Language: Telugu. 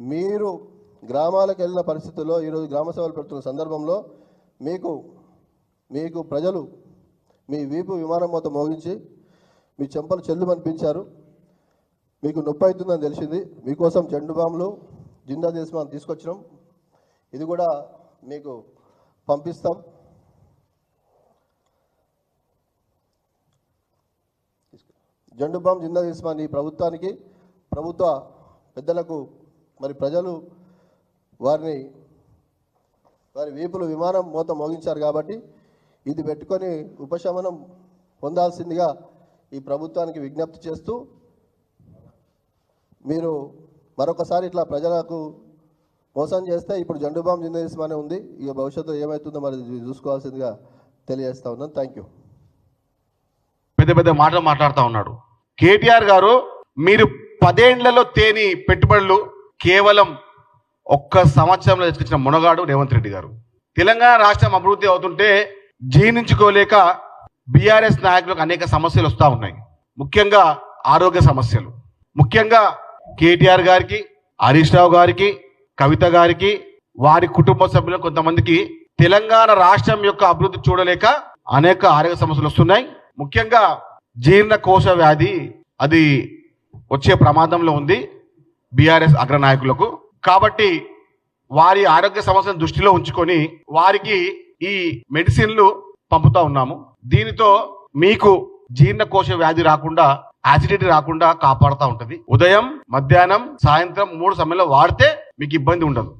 మీరు గ్రామాలకు వెళ్ళిన పరిస్థితుల్లో ఈరోజు గ్రామ సభలు పెడుతున్న సందర్భంలో మీకు మీకు ప్రజలు మీ వీపు విమానం మొత్తం మోగించి మీ చెంపలు చెల్లు అనిపించారు మీకు నొప్పి అవుతుందని తెలిసింది. మీకోసం జెండు బాంబులు జిందా దేశమాన్ తీసుకొచ్చినాం. ఇది కూడా మీకు పంపిస్తాం. జెండు బాంబు జిందా దేశమాన్ ఈ ప్రభుత్వానికి ప్రభుత్వ పెద్దలకు మరి ప్రజలు వారిని వారి వీపులు విమానం మూత మోగించారు కాబట్టి ఇది పెట్టుకొని ఉపశమనం పొందాల్సిందిగా ఈ ప్రభుత్వానికి విజ్ఞప్తి చేస్తూ మీరు మరొకసారి ఇట్లా ప్రజలకు మోసం చేస్తే ఇప్పుడు జండు బాంబు జిందేస్మానే ఉంది. ఇక భవిష్యత్తులో ఏమవుతుందో మరి చూసుకోవాల్సిందిగా తెలియజేస్తా ఉన్నాను. థ్యాంక్ యూ పెద్ద పెద్ద మాటలు మాట్లాడుతూ ఉన్నాడు. కేటీఆర్ గారు మీరు పదేండ్లలో తేని పెట్టుబడులు కేవలం ఒక్క సంవత్సరంలో తెచ్చుకొచ్చిన మునగాడు రేవంత్ రెడ్డి గారు. తెలంగాణ రాష్ట్రం అభివృద్ధి అవుతుంటే జీర్ణించుకోలేక బీఆర్ఎస్ నాయకులకు అనేక సమస్యలు వస్తూ ఉన్నాయి. ముఖ్యంగా ఆరోగ్య సమస్యలు. ముఖ్యంగా కేటీఆర్ గారికి హరీష్ రావు గారికి కవిత గారికి వారి కుటుంబ సభ్యులు కొంతమందికి తెలంగాణ రాష్ట్రం యొక్క అభివృద్ధి చూడలేక అనేక ఆరోగ్య సమస్యలు వస్తున్నాయి. ముఖ్యంగా జీర్ణకోశ వ్యాధి అది వచ్చే ప్రమాదంలో ఉంది. బీఆర్ఎస్ అగ్రనాయకులకు. కాబట్టి వారి ఆరోగ్య సమస్యను దృష్టిలో ఉంచుకొని వారికి ఈ మెడిసిన్లు పంపుతా ఉన్నాము. దీనితో మీకు జీర్ణకోశ వ్యాధి రాకుండా యాసిడిటీ రాకుండా కాపాడుతూ ఉంటది. ఉదయం మధ్యాహ్నం సాయంత్రం మూడు సమయంలో వాడితే మీకు ఇబ్బంది ఉండదు.